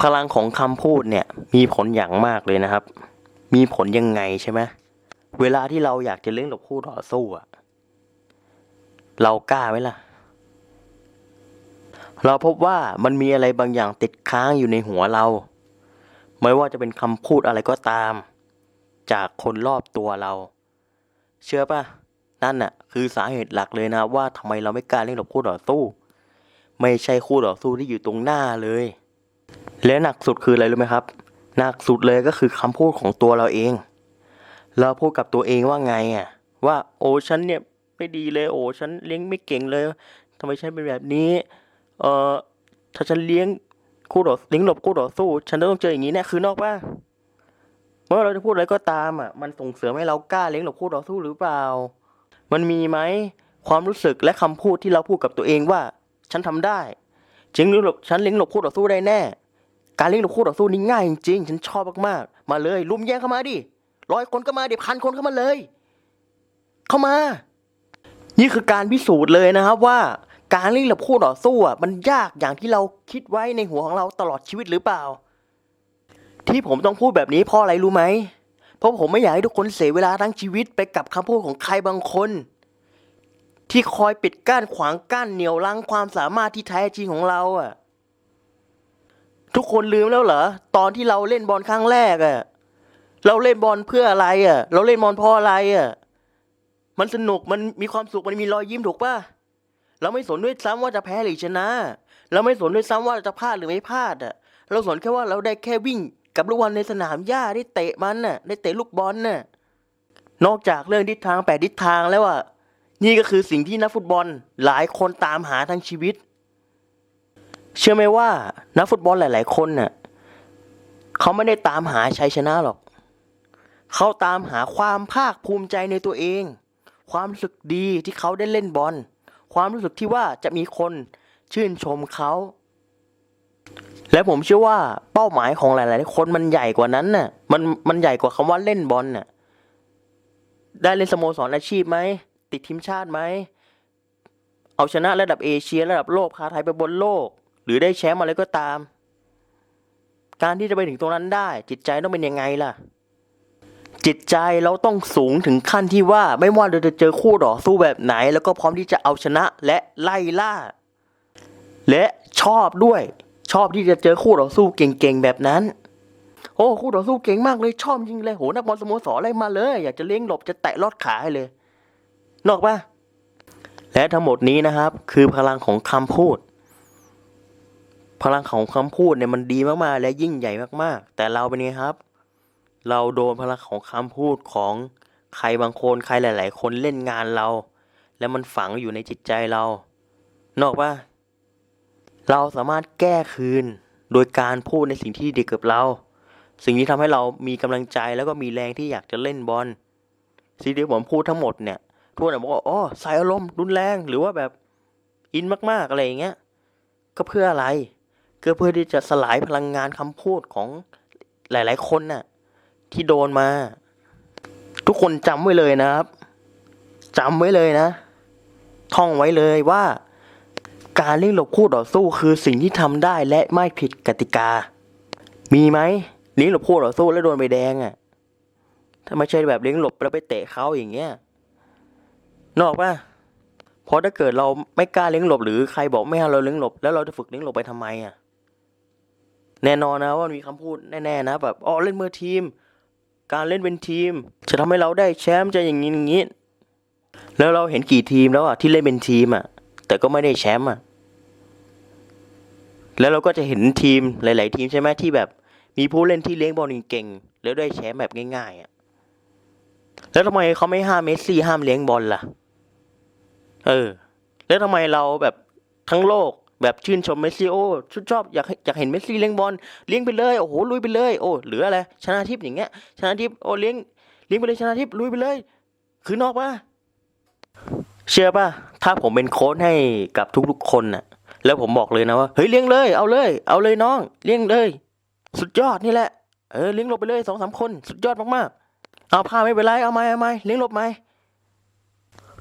พลังของคำพูดเนี่ยมีผลอย่างมากเลยนะครับ มีผลยังไงใช่ไหมเวลาที่เราอยากจะเล่นกับคู่ต่อสู้อะเรากล้าไหมล่ะ เราพบว่ามันมีอะไรบางอย่างติดค้างอยู่ในหัวเรา ไม่ว่าจะเป็นคำพูดอะไรก็ตาม จากคนรอบตัวเรา เชื่อปะนั่นน่ะ คือสาเหตุหลักเลยนะว่าทำไมเราไม่กล้าเล่นกับคู่ต่อสู้ ไม่ใช่คู่ต่อสู้ที่อยู่ตรงหน้าเลย และหนักสุดคืออะไรรู้ไหมครับ หนักสุดเลยก็คือคำพูดของตัวเราเอง เราพูดกับตัวเองว่าไงอะ ว่าโอ้ฉันเนี่ยไม่ดีเลย โอ้ฉันเลี้ยงไม่เก่งเลยทำไมฉันเป็นแบบนี้ เอ่อถ้าฉันเลี้ยงคู่ต่อเลี้ยงหลบคู่ต่อสู้ ฉันต้องเจออย่างนี้แน่คือนอกป่ะไม่ว่าเราจะพูดอะไรก็ตามอะ มันส่งเสริมให้เรากล้าเลี้ยงหลบคู่ต่อสู้หรือเปล่า มันมีไหมความรู้สึกและคำพูดที่เราพูดกับตัวเองว่า ฉันทำได้จริงหรือหลบฉันเลี้ยงหลบคู่ต่อสู้ได้แน่ การเลี้ยงหลบคู่ต่อสู้นี่ง่ายจริงๆฉันชอบมากๆ มาเลยลุมแย่งเข้ามาดิร้อยคนก็มาเดิพันคนเข้ามาเลย เข้ามา นี่คือการพิสูจน์เลยนะครับว่า การเล่นกับคู่ต่อสู้อะมันยากอย่างที่เราคิดไว้ในหัวของเราตลอดชีวิตหรือเปล่า ที่ผมต้องพูดแบบนี้เพราะอะไรรู้ไหมเพราะผมไม่อยากให้ทุกคนเสียเวลาทั้งชีวิตไปกับคำพูดของใครบางคน ที่คอยปิดกั้นขวางกั้นเหนี่ยวรั้งความสามารถที่แท้จริงของเราอะ ทุกคนลืมแล้วเหรอตอนที่เราเล่นบอลครั้งแรกอะเราเล่นบอลเพื่ออะไรอะ เราเล่นบอลเพราะอะไรอะ มันสนุกมันมีความสุขมันมีรอยยิ้มถูกปะเราไม่สนด้วยซ้ำว่าจะแพ้หรือชนะ เราไม่สนด้วยซ้ำว่าจะพลาดหรือไม่พลาดอะ เราสนแค่ว่าเราได้แค่วิ่งกับลูกบอลในสนามหญ้าได้เตะมันน่ะ ได้เตะลูกบอลน่ะนอกจากเรื่องทิศทางแปดทิศทางแล้วอะนี่ก็คือสิ่งที่นักฟุตบอลหลายคนตามหาทั้งชีวิต เชื่อไหมว่านักฟุตบอลหลาย ๆ คนน่ะเขาไม่ได้ตามหาชัยชนะหรอก เขาตามหาความภาคภูมิใจในตัวเอง ความรู้สึกดีที่เขาได้เล่นบอล ความรู้สึกที่ว่าจะมีคนชื่นชมเขา และผมเชื่อว่าเป้าหมายของหลาย ๆ คนมันใหญ่กว่านั้นน่ะ มันมันใหญ่กว่าคำว่าเล่นบอลน่ะ ได้เล่นสโมสรอาชีพไหม ติดทีมชาติไหม เอาชนะระดับเอเชียระดับโลกพาไทยไปบนโลก หรือได้แชมป์อะไรก็ตาม การที่จะไปถึงตรงนั้นได้ จิตใจต้องเป็นยังไงล่ะ จิตใจเราต้องสูงถึงขั้นที่ว่าไม่ว่าเราจะเจอคู่ต่อสู้แบบไหน แล้วก็พร้อมที่จะเอาชนะและไล่ล่า และชอบด้วย ชอบที่จะเจอคู่ต่อสู้เก่งๆแบบนั้นโอ้คู่ต่อสู้เก่งมากเลยชอบจริงเลยโหนักบอลสโมสรอะไรมาเลย อยากจะเลี้ยงหลบจะแตะลอดขาให้เลย นออกปะและทั้งหมดนี้นะครับ คือพลังของคำพูด พลังของคำพูดเนี่ยมันดีมากๆ และยิ่งใหญ่มากๆ แต่เราเป็นไงครับ เราโดนพลังของคำพูดของใครบางคนใครหลาย ๆ คนเล่นงานเรา แล้วมันฝังอยู่ในจิตใจเรานกออกปะเราสามารถแก้คืนโดยการพูดในสิ่งที่ดีกับเรา สิ่งที่ทำให้เรามีกำลังใจแล้วก็มีแรงที่อยากจะเล่นบอลสิ่งที่ผมพูดทั้งหมดเนี่ยทุกคนบอกว่าอ๋อใส่อารมณ์รุนแรงหรือว่าแบบอินมากๆอะไรอย่างเงี้ยก็เพื่ออะไร ก็เพื่อที่จะสลายพลังงานคำพูดของหลาย ๆ คนน่ะ ที่โดนมา ทุกคนจำไว้เลยนะครับจำไว้เลยนะ ท่องไว้เลยว่า การเล่นหลบคู่ต่อสู้คือสิ่งที่ทำได้และไม่ผิดกติกา มีไหมเลี้ยงหลบคู่ต่อสู้แล้วโดนใบแดงอะ่ะถ้าไม่ใช่แบบเลี้ยงหลบแล้วไปเตะเขาอย่างเงี้ยนอกป่ะเพราะถ้าเกิดเราไม่กล้าเลี้ยงหลบหรือใครบอกไม่ให้เราเลี้ยงหลบ แล้วเราจะฝึกเลี้ยงหลบไปทำไมอะ แน่นอนนะว่ามีคำพูดแน่ๆนะ แบบอ๋อเล่นเมือทีม การเล่นเป็นทีม จะทำให้เราได้แชมป์จะอย่างนี้อย่างนี้ แล้วเราเห็นกี่ทีมแล้วอะที่เล่นเป็นทีมอะ แต่ก็ไม่ได้แชมป์อะแล้วเราก็จะเห็นทีมหลาย ๆ ทีมใช่ไหมที่แบบ มีผู้เล่นที่เลี้ยงบอลเก่งแล้วได้แชมป์แบบง่าย ๆอะแล้วทำไมเขาไม่ห้ามเมสซี่ห้ามเลี้ยงบอลล่ะ เออ แล้วทำไมเราแบบทั้งโลก แบบชื่นชมเมสซี่โอ้ชชอบอยากอยากเห็นเมสซี่เลี้ยงบอลเลี้ยงไปเลยโอ้โหลุยไปเลยโอ้เหลืออะไรชนะทิพย์อย่างเงี้ยชนะทิพย์โอ้เลี้ยงเลี้ยงไปเลยชนะทิพย์ลุยไปเลย คือนอกปะเชื่อปะถ้าผมเป็นโค้ชให้กับทุกๆคนน่ะ แล้วผมบอกเลยนะว่าเฮ้ยเลี้ยงเลย เอาเลย เอาเลยน้อง เลี้ยงเลย สุดยอดนี่แหละเออเลี้ยงลบไปเลยสองสามคน สุดยอดมากๆ เอาผ้าไม่เป็นไรเอาไหมเอาไหมเลี้ยงลบไหม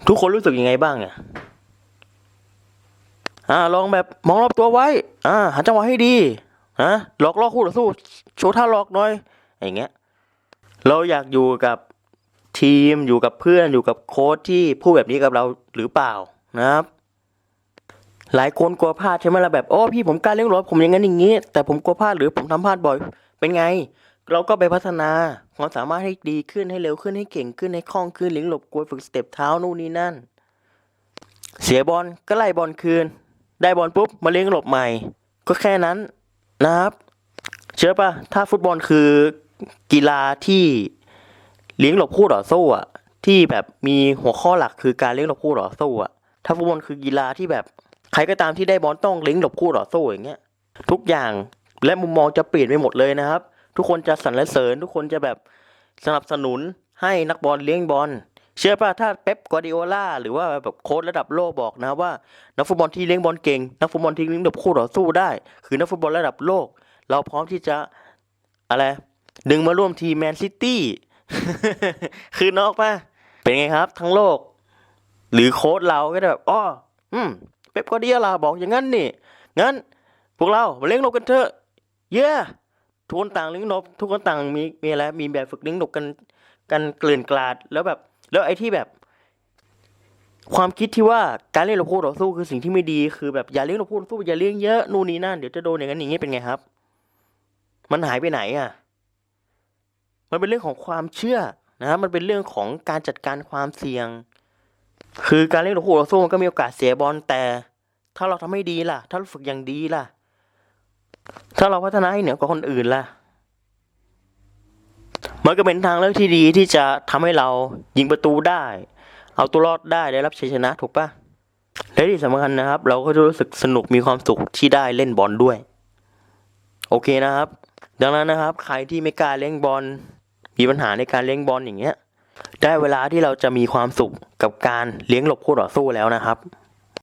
ทุกคนรู้สึกยังไงบ้างเนี่ย อ่าลองแบบมองรอบตัวไว้ อ่าหาจังหวะให้ดีฮะหลอกล่อคู่ต่อสู้โชว์ท่าหลอกหน่อยอย่างเงี้ยเราอยากอยู่กับทีมอยู่กับเพื่อนอยู่กับโค้ชที่พูดแบบนี้กับเราหรือเปล่านะครับ หลายคนกลัวพลาดใช่ไหมล่ะแบบโอ้พี่ผมกล้าเลี้ยงรถผมอย่างนั้นอย่างนี้ แต่ผมกลัวพลาดหรือผมทำพลาดบ่อย เป็นไง เราก็ไปพัฒนาความสามารถให้ดีขึ้นให้เร็วขึ้นให้เก่งขึ้นให้คล่องขึ้นเลี้ยงหลบกลัวฝึกสเต็ปเท้านู่นนี่นั่น เสียบอลก็ไล่บอลคืน ได้บอลปุ๊บมาเลี้ยงหลบใหม่ ก็แค่นั้นนะครับ เชื่อปะถ้าฟุตบอลคือกีฬาที่เลี้ยงหลบคู่ต่อสู้อะที่แบบมีหัวข้อหลักคือการเลี้ยงหลบคู่ต่อสู้อะถ้าฟุตบอลคือกีฬาที่แบบใครก็ตามที่ได้บอลต้องเลี้ยงหลบคู่ต่อสู้อย่างเงี้ยทุกอย่างและมุมมองจะเปลี่ยนไปหมดเลยนะครับ ทุกคนจะสรรเสริญ ทุกคนจะแบบสนับสนุนให้นักบอลเลี้ยงบอล เชื่อป่ะถ้าเป๊ปกวาดิโอลาหรือว่าแบบโค้ชระดับโลกบอกนะว่า นักฟุตบอลที่เลี้ยงบอลเก่ง นักฟุตบอลที่เลี้ยงแบบคู่ต่อสู้ได้ คือนักฟุตบอลระดับโลก เราพร้อมที่จะอะไรดึงมาร่วมทีมแมนซิตี้คือนอกป่ะเป็นไงครับ ทั้งโลก หรือโค้ชเราก็แบบอ้ออืมเป๊ปกวาดิโอลาบอกอย่างนั้นนี่งั้น พวกเรามาเลี้ยงนกกันเถอะเย้ทุกคนต่างเลี้ยงนกทุกคนต่างมีมีอะไรมีแบบฝึกเลี้ยงนกกันกันเกลื่อนกลาดแล้วแบบ แล้วไอ้ที่แบบ ความคิดที่ว่าการเลี้ยงนกคู่ต่อสู้คือสิ่งที่ไม่ดีคือแบบอย่าเลี้ยงนกคู่ต่อสู้อย่าเลี้ยงเยอะนู่นนี่นั่นเดี๋ยวจะโดนอย่างนั้นอย่างนี้เป็นไงครับ มันหายไปไหนอะ มันเป็นเรื่องของความเชื่อนะครับมันเป็นเรื่องของการจัดการความเสี่ยง คือการเล่นคู่ต่อสู้มันก็มีโอกาสเสียบอลแต่ ถ้าเราทำให้ดีล่ะ ถ้าเราฝึกอย่างดีล่ะ ถ้าเราพัฒนาให้เหนือกว่าคนอื่นล่ะ มันก็เป็นทางเลือกที่ดีที่จะทำให้เรายิงประตูได้ เอาตัวรอดได้ได้รับชัยชนะถูกปะและที่สำคัญนะครับ เราก็จะรู้สึกสนุกมีความสุขที่ได้เล่นบอลด้วย โอเคนะครับ ดังนั้นนะครับ ใครที่ไม่กล้าเล่นบอลมีปัญหาในการเลี้ยงบอลอย่างเงี้ย ได้เวลาที่เราจะมีความสุขกับการเลี้ยงหลบคู่ต่อสู้แล้วนะครับ